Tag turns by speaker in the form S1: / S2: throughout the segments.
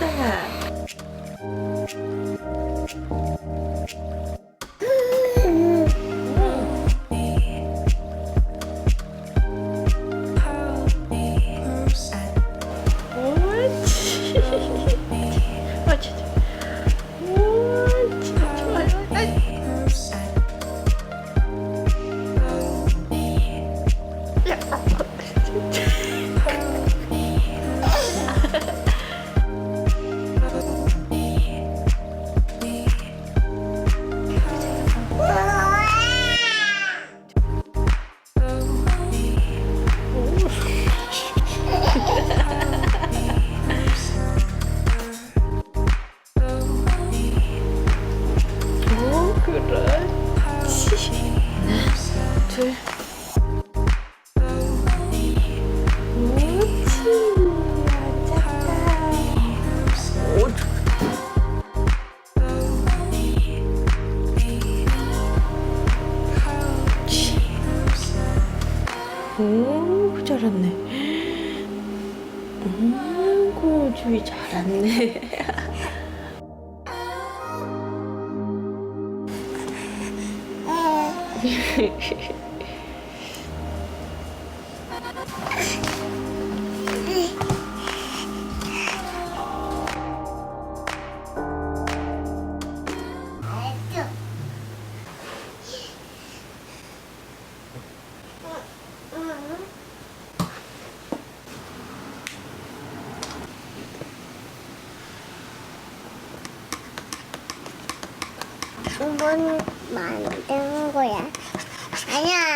S1: 对。 번 만든 거야. 아니야,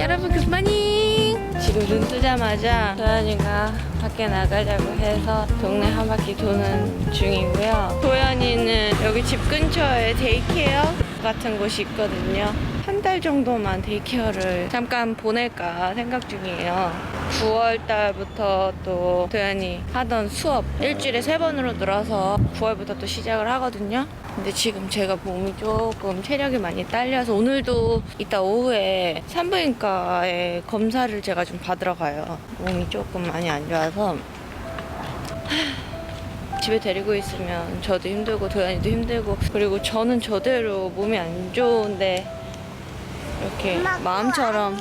S2: 여러분 굿모닝! 지금 눈 뜨자마자 도현이가 밖에 나가자고 해서 동네 한 바퀴 도는 중이고요. 도현이는 여기 집 근처에 데이케어 같은 곳이 있거든요. 한 달 정도만 데이케어를 잠깐 보낼까 생각 중이에요 9월 달부터 또 도현이 하던 수업 일주일에 세 번으로 늘어서 9월부터 또 시작을 하거든요. 근데 지금 제가 몸이 조금 체력이 많이 딸려서 오늘도 이따 오후에 산부인과에 검사를 제가 좀 받으러 가요. 몸이 조금 많이 안 좋아서. 하, 집에 데리고 있으면 저도 힘들고 도현이도 힘들고 그리고 저는 저대로 몸이 안 좋은데 이렇게 마음처럼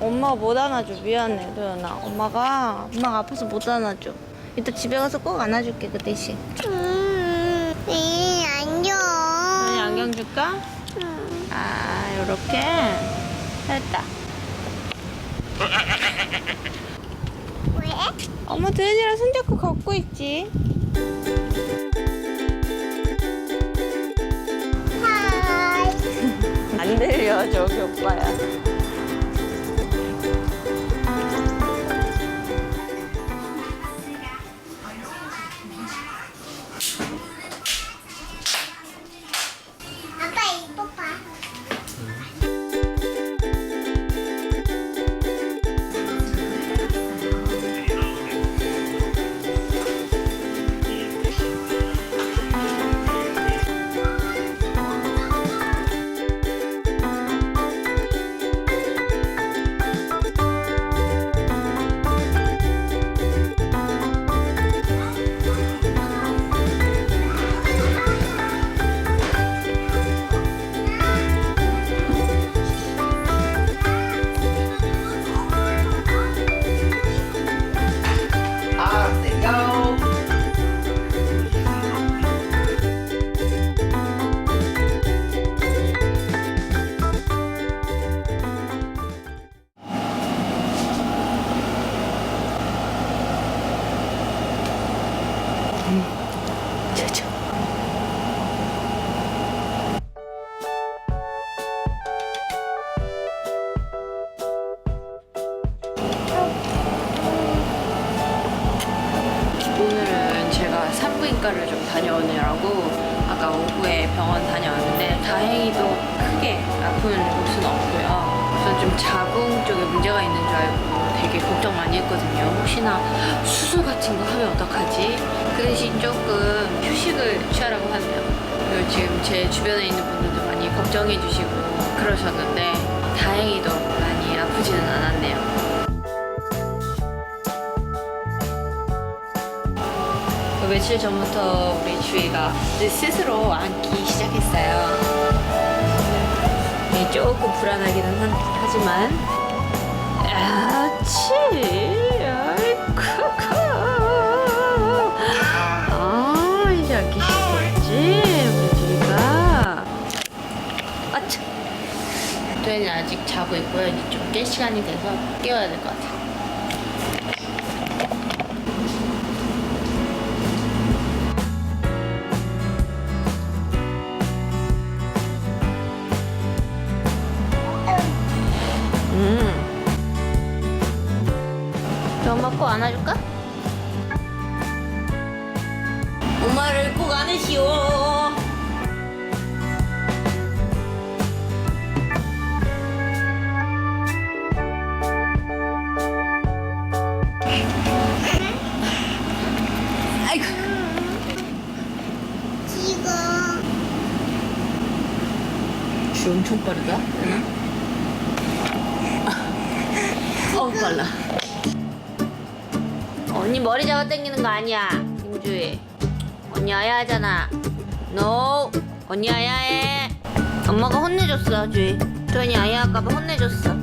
S2: 엄마 못 안아줘 미안해 도현아 엄마가 엄마가 아파서 못 안아줘 이따 집에 가서 꼭 안아줄게 그 대신
S1: 음, 이 안녕.
S2: 도현이 안경 줄까?
S1: 음.
S2: 아, 요렇게 됐다.
S1: 왜?
S2: 엄마 도현이랑 손잡고 걷고 있지.
S1: 하이.
S2: 안 들려, 저기 오빠야. 치과를 좀 다녀오느라고 아까 오후에 병원 다녀왔는데 다행히도 크게 아픈 곳은 없고요. 우선 좀 자궁 쪽에 문제가 있는 줄 알고 되게 걱정 많이 했거든요. 혹시나 수술 같은 거 하면 어떡하지? 그 대신 조금 휴식을 취하라고 하네요. 그리고 지금 제 주변에 있는 분들도 많이 걱정해 주시고 그러셨는데 다행히도 며칠 전부터 우리 주희가 이제 스스로 앉기 시작했어요. 네, 조금 불안하기는 한- 하지만 아치 아이쿠쿠 아 이제 앉기 시작했지 우리 주희가 아차 도현이 아직 자고 있고요. 이제 좀 깰 시간이 돼서 깨워야 될 것 같아요. 안아줄까? 엄마를 꼭 안으시오. 아이고.
S1: 지금
S2: 쥐 엄청 빠르다. 어 빨라. 언니 머리 잡아 당기는 거 아니야, 김주희. 언니 아야하잖아. 노. 언니 아야해. 엄마가 혼내줬어, 주희. 주연이 아야할까봐 혼내줬어.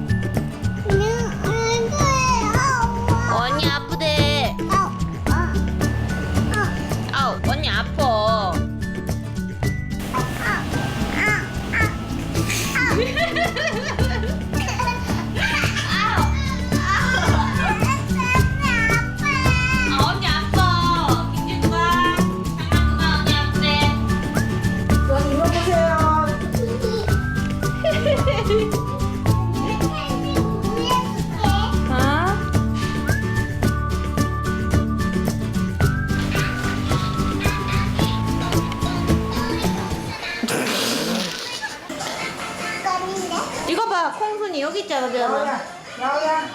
S3: 야야.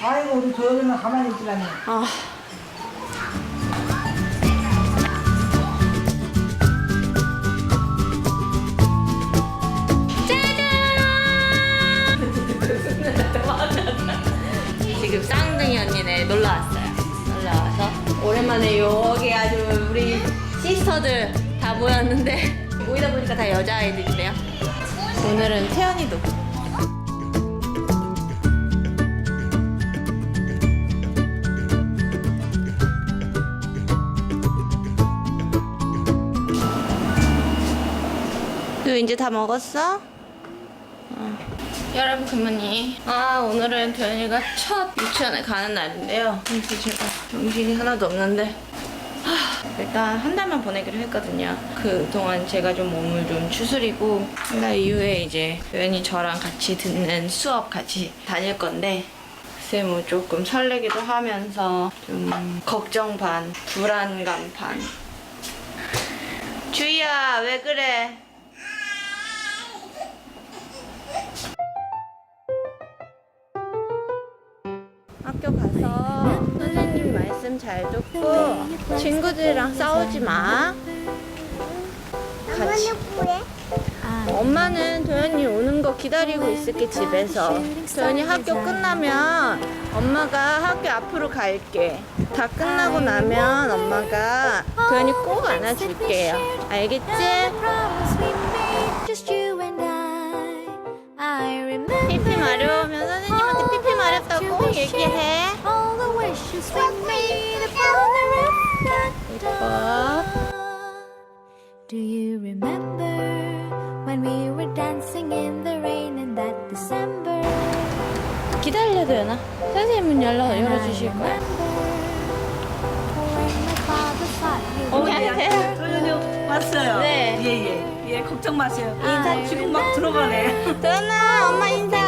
S3: 아이고 우리 조연이는 가만히 있으라니.
S2: 아. 지금 쌍둥이 언니네 놀러 왔어요. 놀러 와서 오랜만에 여기 아주 우리 시스터들 다 모였는데 모이다 보니까 다 여자아이들이네요. 오늘은 태연이도 이제 다 먹었어? 어. 여러분 그만이 아 오늘은 도현이가 첫 유치원에 가는 날인데요. 그래서 제가 정신이 하나도 없는데. 하, 일단 한 달만 보내기로 했거든요. 그동안 제가 좀 몸을 좀 추스리고 한 달 이후에 이제 도현이 저랑 같이 듣는 수업 같이 다닐 건데 글쎄 뭐 조금 설레기도 하면서 좀 걱정 반 불안감 반. 주희야 왜 그래 학교 가서 선생님 말씀 잘 듣고 친구들이랑 싸우지 마. 같이.
S1: 엄마는
S2: 도현이 오는 거 기다리고 있을게 집에서. 도현이 학교 끝나면 엄마가 학교 앞으로 갈게. 다 끝나고 나면 엄마가 도현이 꼭 안아줄게요. 알겠지? 피피 마려 얘기해. 예뻐.
S4: Do you remember when we were dancing in the rain in that December?
S2: 기다려 도현아. 선생님 문 열어 열어주실 거야. 어, 안녕하세요.
S3: 조연이 왔어요.
S2: 네.
S3: 예예. 예, 걱정 마세요.
S2: 인사
S3: 지금 막 들어가네.
S2: 도현아 엄마 인사.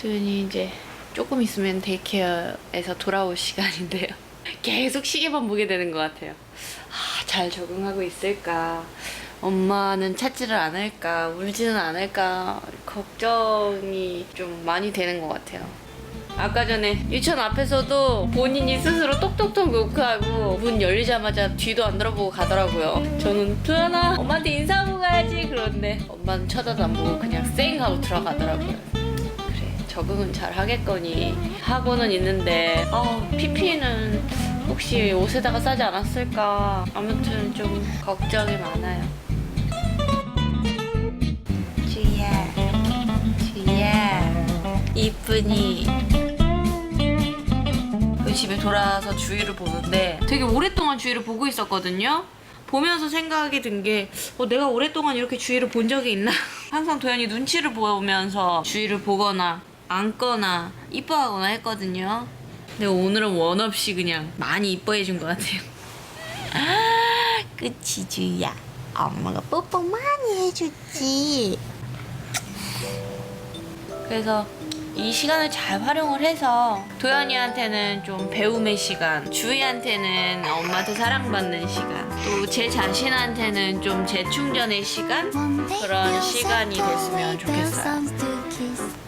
S2: 도현이 이제 조금 있으면 데이케어에서 돌아올 시간인데요. 계속 시계만 보게 되는 것 같아요. 아, 잘 적응하고 있을까? 엄마는 찾지를 않을까? 울지는 않을까? 걱정이 좀 많이 되는 것 같아요. 아까 전에 유치원 앞에서도 본인이 스스로 똑똑똑 노크하고 문 열리자마자 뒤도 안 돌아보고 가더라고요. 저는 도연아 엄마한테 인사하고 가야지 그런데 엄마는 쳐다도 안 보고 그냥 쌩 하고 들어가더라고요. 적응은 잘 하겠거니 하고는 있는데 아 PP는 혹시 옷에다가 싸지 않았을까 아무튼 좀 걱정이 많아요. 주희야 주희야 이쁘니 그 집에 돌아와서 주위를 보는데 되게 오랫동안 주위를 보고 있었거든요. 보면서 생각이 든 게 어, 내가 오랫동안 이렇게 주위를 본 적이 있나? 항상 도현이 눈치를 보면서 주위를 보거나 안거나 이뻐하거나 했거든요. 근데 오늘은 원 없이 그냥 많이 이뻐해 준 것 같아요. 아, 그치 주희야. 엄마가 뽀뽀 많이 해줬지. 그래서 이 시간을 잘 활용을 해서 도현이한테는 좀 배움의 시간, 주희한테는 엄마한테 사랑받는 시간, 또 제 자신한테는 좀 재충전의 시간 그런 시간이 됐으면 좋겠어요.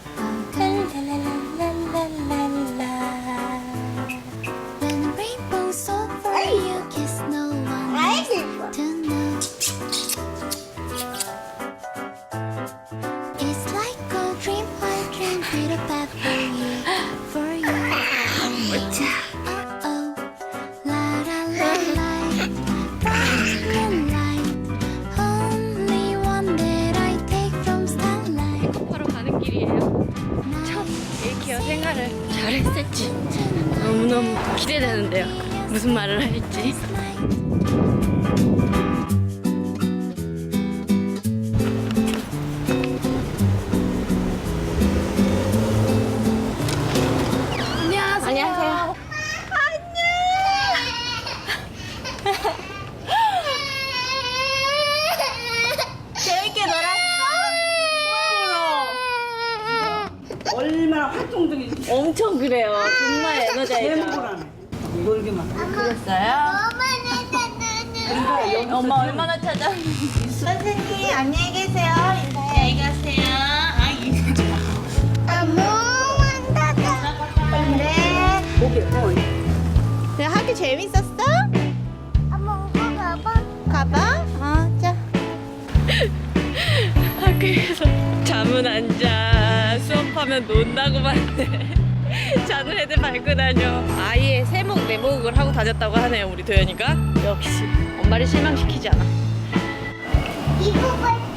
S2: 기대되는데요. 무슨 말을 할지.
S3: 안녕히 계세요.
S2: 안녕히 가세요. 아이.
S3: 고기 어.
S2: 그래 학교 재밌었어?
S1: 엄마 오빠 가봐.
S2: 가봐. 어, 자. 학교에서 잠은 안 자. 수업하면 논다고만 해. 자는 애들 밟고 다녀. 아예 세목 네목을 하고 다녔다고 하네요, 우리 도연이가. 역시 엄마를 실망시키지 않아.
S1: 一部分。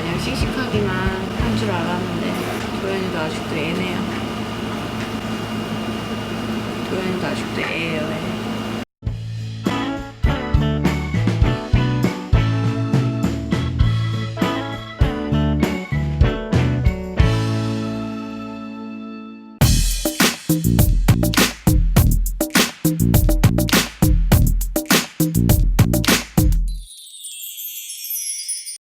S2: 마냥 씩씩하기만 한 줄 알았는데 도현이도 아직도 애네요. 도현이도 아직도 애예요. 애.